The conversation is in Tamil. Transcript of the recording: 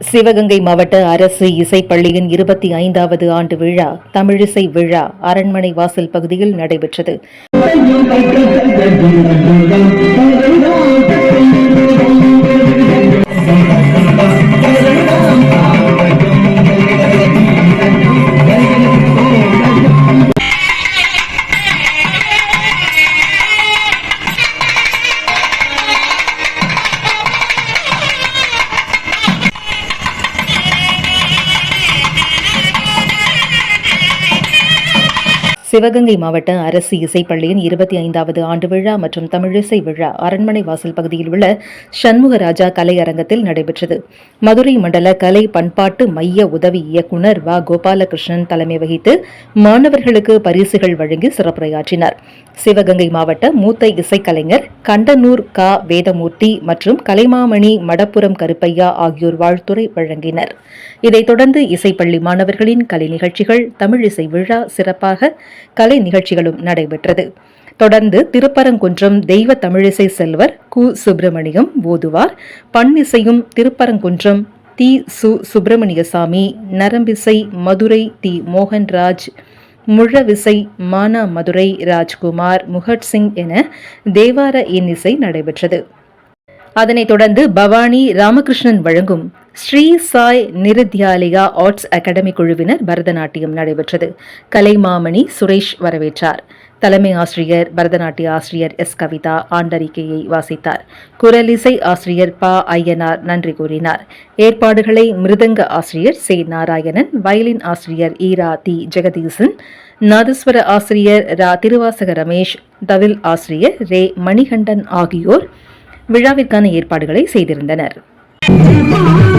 சிவகங்கை மாவட்ட அரசு இசைப்பள்ளியின் இருபத்தி ஐந்தாவது ஆண்டு விழா தமிழிசை விழா அரண்மனை வாசல் பகுதியில் நடைபெற்றது. சிவகங்கை மாவட்ட அரசு இசைப்பள்ளியின் இருபத்தி ஐந்தாவது ஆண்டு விழா மற்றும் தமிழிசை விழா அரண்மனை வாசல் பகுதியில் உள்ள சண்முகராஜா கலையரங்கத்தில் நடைபெற்றது. மதுரை மண்டல கலை பண்பாட்டு மைய உதவி இயக்குநர் வ. கோபாலகிருஷ்ணன் தலைமை வகித்து மாணவர்களுக்கு பரிசுகள் வழங்கி சிறப்புரையாற்றினார். சிவகங்கை மாவட்ட மூத்த இசைக்கலைஞர் கண்டனூர் க. வேதமூர்த்தி மற்றும் கலைமாமணி மடப்புரம் கருப்பையா ஆகியோர் வாழ்த்துரை வழங்கினர். இதைத் தொடர்ந்து இசைப்பள்ளி மாணவர்களின் கலை நிகழ்ச்சிகள் தமிழிசை விழா சிறப்பாக கலை நிகழ்ச்சிகளும் நடைபெற்றது. தொடர்ந்து திருப்பரங்குன்றம் தெய்வ தமிழிசை செல்வர் கு சுப்பிரமணியம் ஓதுவார். பன்னிசையும் திருப்பரங்குன்றம் தி சு சுப்பிரமணியசாமி நரம்பிசை மதுரை தி மோகன்ராஜ் முழவிசை மானா மதுரை ராஜ்குமார் முகட் சிங் என தேவார இன்னிசை நடைபெற்றது. அதனைத் தொடர்ந்து பவானி ராமகிருஷ்ணன் வழங்கும் ஸ்ரீ சாய் நிருத்யாலயா ஆர்ட்ஸ் அகாடமி குழுவினர் பரதநாட்டியம் நடைபெற்றது. கலைமாமணி சுரேஷ் வரவேற்றார். தலைமை ஆசிரியர் பரதநாட்டிய ஆசிரியர் எஸ். கவிதா ஆண்டறிக்கையை வாசித்தார். குரலிசை ஆசிரியர் பா. ஐயனார் நன்றி கூறினார். ஏற்பாடுகளை மிருதங்க ஆசிரியர் சே. நாராயணன் வயலின் ஆசிரியர் ஈரா தி. ஜெகதீசன் நாதஸ்வர ஆசிரியர் ரா. திருவாசக ரமேஷ் தவில் ஆசிரியர் ரே. மணிகண்டன் ஆகியோர் விழாவிற்கான ஏற்பாடுகளை செய்திருந்தனர். Come.